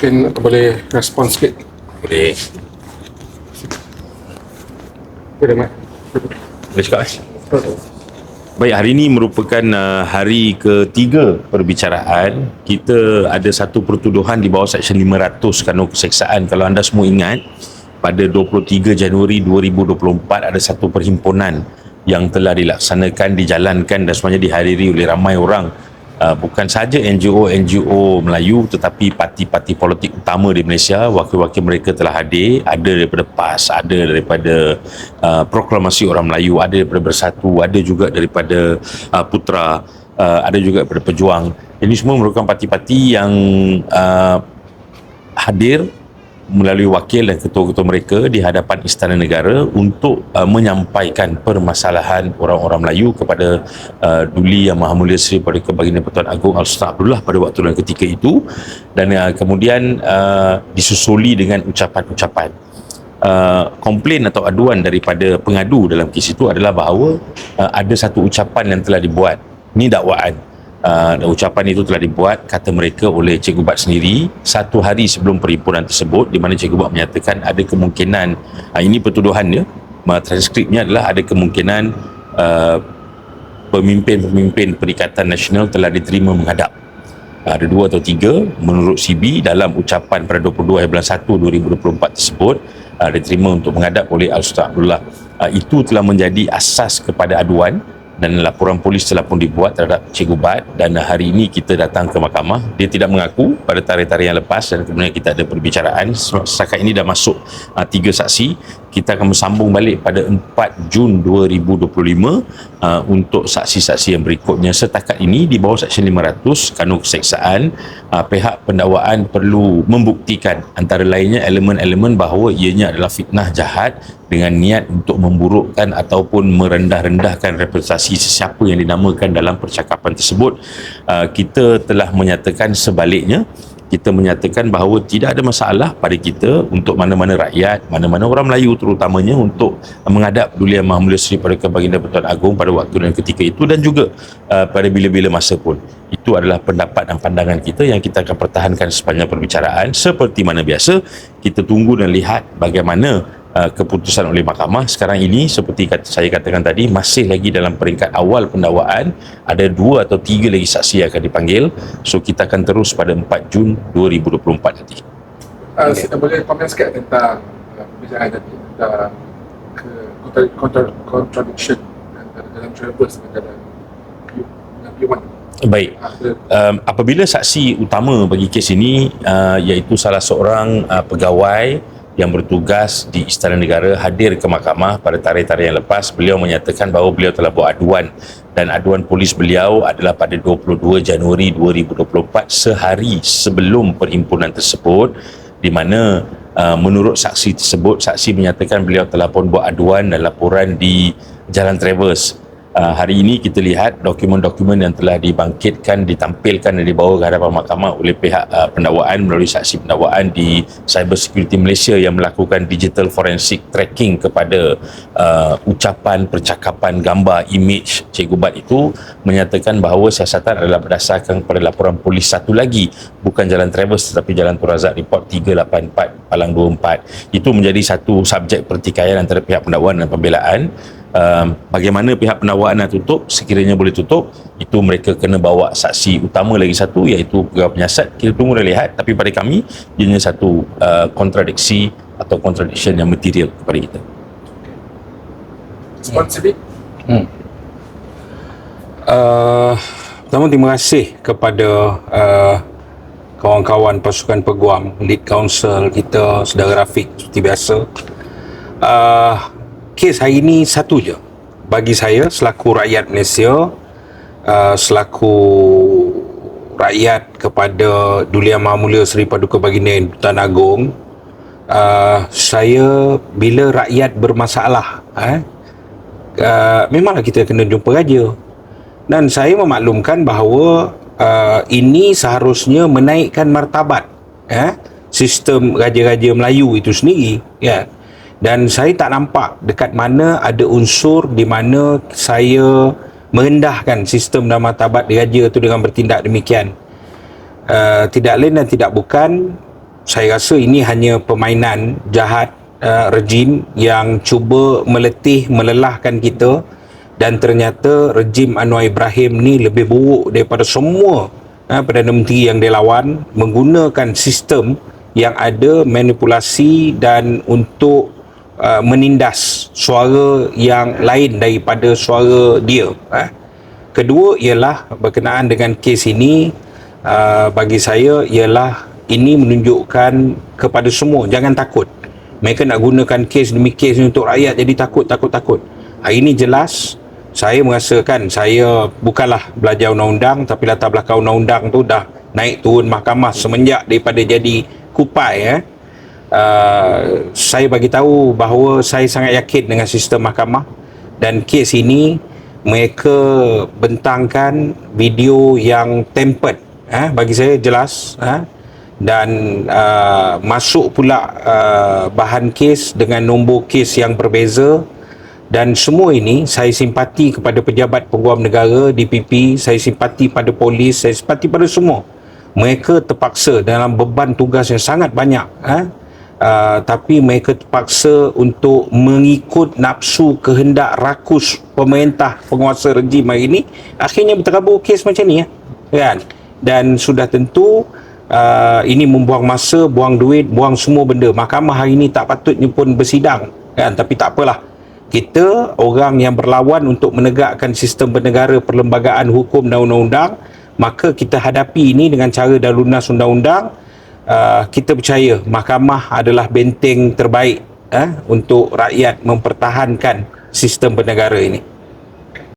Mungkin boleh respon sikit. Boleh. Boleh, Mat? Boleh cakap eh? Baik, hari ini merupakan uh, hari ketiga perbicaraan. Kita ada satu pertuduhan di bawah Seksyen 500 kanun keseksaan. Kalau anda semua ingat, pada 23 Januari 2024 ada satu perhimpunan yang telah dilaksanakan, dijalankan dan semuanya dihadiri oleh ramai orang uh, bukan sahaja NGO-NGO Melayu tetapi parti-parti politik utama di Malaysia wakil-wakil mereka telah hadir. Ada daripada PAS ada daripada uh, proklamasi orang Melayu ada daripada Bersatu ada juga daripada uh, Putra uh, ada juga daripada Pejuang. Ini semua merupakan parti-parti yang uh, hadir melalui wakil dan ketua-ketua mereka di hadapan Istana Negara untuk uh, menyampaikan permasalahan orang-orang Melayu kepada uh, Duli Yang Maha Mulia Seri Paduka Baginda Pertuan Agong Al-Sultan Abdullah pada waktu dan ketika itu dan uh, kemudian uh, disusuli dengan ucapan-ucapan. Uh, komplain atau aduan daripada pengadu dalam kes itu adalah bahawa uh, ada satu ucapan yang telah dibuat. Ini dakwaan uh, ucapan itu telah dibuat kata mereka oleh Cikgu Bat sendiri satu hari sebelum perhimpunan tersebut di mana Cikgu Bat menyatakan ada kemungkinan uh, ini pertuduhannya uh, transkripnya adalah ada kemungkinan uh, pemimpin-pemimpin Perikatan Nasional telah diterima menghadap. Ada dua atau tiga menurut CB dalam ucapan pada 22 bulan 1 2024 tersebut uh, diterima untuk menghadap oleh Al-Sultan Abdullah. Uh, itu telah menjadi asas kepada aduan dan laporan polis telah pun dibuat terhadap Cikgu Bat. Dan hari ini kita datang ke mahkamah. Dia tidak mengaku pada tarikh-tarikh yang lepas dan kemudian kita ada perbicaraan. Setakat ini dah masuk uh, tiga saksi kita akan bersambung balik pada 4 Jun 2025 uh, untuk saksi-saksi yang berikutnya. Setakat ini di bawah Seksyen 500 kanun keseksaan uh, pihak pendakwaan perlu membuktikan antara lainnya elemen-elemen bahawa ianya adalah fitnah jahat dengan niat untuk memburukkan ataupun merendah-rendahkan reputasi sesiapa yang dinamakan dalam percakapan tersebut. Uh, kita telah menyatakan sebaliknya kita menyatakan bahawa tidak ada masalah pada kita untuk mana-mana rakyat, mana-mana orang Melayu terutamanya untuk menghadap Duli Yang Maha Mulia Seri pada Baginda Pertuan Agong pada waktu dan ketika itu dan juga uh, pada bila-bila masa pun. Itu adalah pendapat dan pandangan kita yang kita akan pertahankan sepanjang perbicaraan seperti mana biasa. Kita tunggu dan lihat bagaimana Uh, keputusan oleh mahkamah. Sekarang ini seperti kata, saya katakan tadi masih lagi dalam peringkat awal pendakwaan. Ada dua atau tiga lagi saksi yang akan dipanggil. So kita akan terus pada 4 Jun 2024 nanti. Uh, saya boleh komen sikit tentang uh, pembicaraan tadi tentang ke contra, contra, contradiction antara dalam Travers dengan dalam P- dengan P1 Baik. Um, apabila saksi utama bagi kes ini uh, iaitu salah seorang uh, pegawai yang bertugas di Istana Negara hadir ke mahkamah pada tarikh-tarikh yang lepas. Beliau menyatakan bahawa beliau telah buat aduan dan aduan polis beliau adalah pada 22 Januari 2024 sehari sebelum perhimpunan tersebut di mana uh, menurut saksi tersebut saksi menyatakan beliau telah pun buat aduan dan laporan di Jalan Travers Uh, hari ini kita lihat dokumen-dokumen yang telah dibangkitkan, ditampilkan dan dibawa ke hadapan mahkamah oleh pihak uh, pendakwaan melalui saksi pendakwaan di Cyber Security Malaysia yang melakukan digital forensic tracking kepada uh, ucapan, percakapan, gambar, image Cikgu Bat itu menyatakan bahawa siasatan adalah berdasarkan kepada laporan polis satu lagi bukan Jalan Travers tetapi Jalan Turazak Report 384 Palang 24 itu menjadi satu subjek pertikaian antara pihak pendakwaan dan pembelaan um, bagaimana pihak penawaran nak tutup sekiranya boleh tutup itu mereka kena bawa saksi utama lagi satu iaitu pegawai penyiasat kita tunggu dan lihat tapi pada kami ianya satu uh, kontradiksi atau contradiction yang material kepada kita responsibly Hmm. Uh, pertama terima kasih kepada uh, kawan-kawan pasukan peguam, lead council kita, saudara Rafiq seperti biasa. Uh, kes hari ini satu je. Bagi saya selaku rakyat Malaysia, uh, selaku rakyat kepada Duli Yang Maha Mulia Seri Paduka Baginda Tuan Agong, uh, saya bila rakyat bermasalah, eh, uh, memanglah kita kena jumpa raja dan saya memaklumkan bahawa uh, ini seharusnya menaikkan martabat eh, sistem raja-raja Melayu itu sendiri ya dan saya tak nampak dekat mana ada unsur di mana saya merendahkan sistem dan martabat raja itu dengan bertindak demikian. Uh, tidak lain dan tidak bukan saya rasa ini hanya permainan jahat uh, rejim yang cuba meletih melelahkan kita. Dan ternyata rejim Anwar Ibrahim ni lebih buruk daripada semua uh, Perdana Menteri yang dia lawan menggunakan sistem yang ada manipulasi dan untuk uh, menindas suara yang lain daripada suara dia uh. kedua ialah berkenaan dengan kes ini uh, bagi saya ialah ini menunjukkan kepada semua jangan takut. Mereka nak gunakan kes demi kes ni untuk rakyat jadi takut takut takut. Hari ini jelas saya merasakan saya bukanlah belajar undang-undang tapi latar belakang undang-undang tu dah naik turun mahkamah semenjak daripada jadi kupai eh Uh, saya bagi tahu bahawa saya sangat yakin dengan sistem mahkamah dan kes ini mereka bentangkan video yang tempered eh bagi saya jelas eh dan uh, masuk pula uh, bahan kes dengan nombor kes yang berbeza dan semua ini saya simpati kepada pejabat peguam negara DPP saya simpati pada polis saya simpati pada semua mereka terpaksa dalam beban tugas yang sangat banyak eh? Uh, tapi mereka terpaksa untuk mengikut nafsu kehendak rakus pemerintah penguasa rejim hari ini akhirnya berterabur kes macam ni ya kan dan sudah tentu uh, ini membuang masa, buang duit, buang semua benda. Mahkamah hari ini tak patutnya pun bersidang kan tapi tak apalah. Kita orang yang berlawan untuk menegakkan sistem bernegara, perlembagaan hukum dan undang-undang, maka kita hadapi ini dengan cara dan lunas undang-undang. Uh, kita percaya mahkamah adalah benteng terbaik eh, untuk rakyat mempertahankan sistem bernegara ini.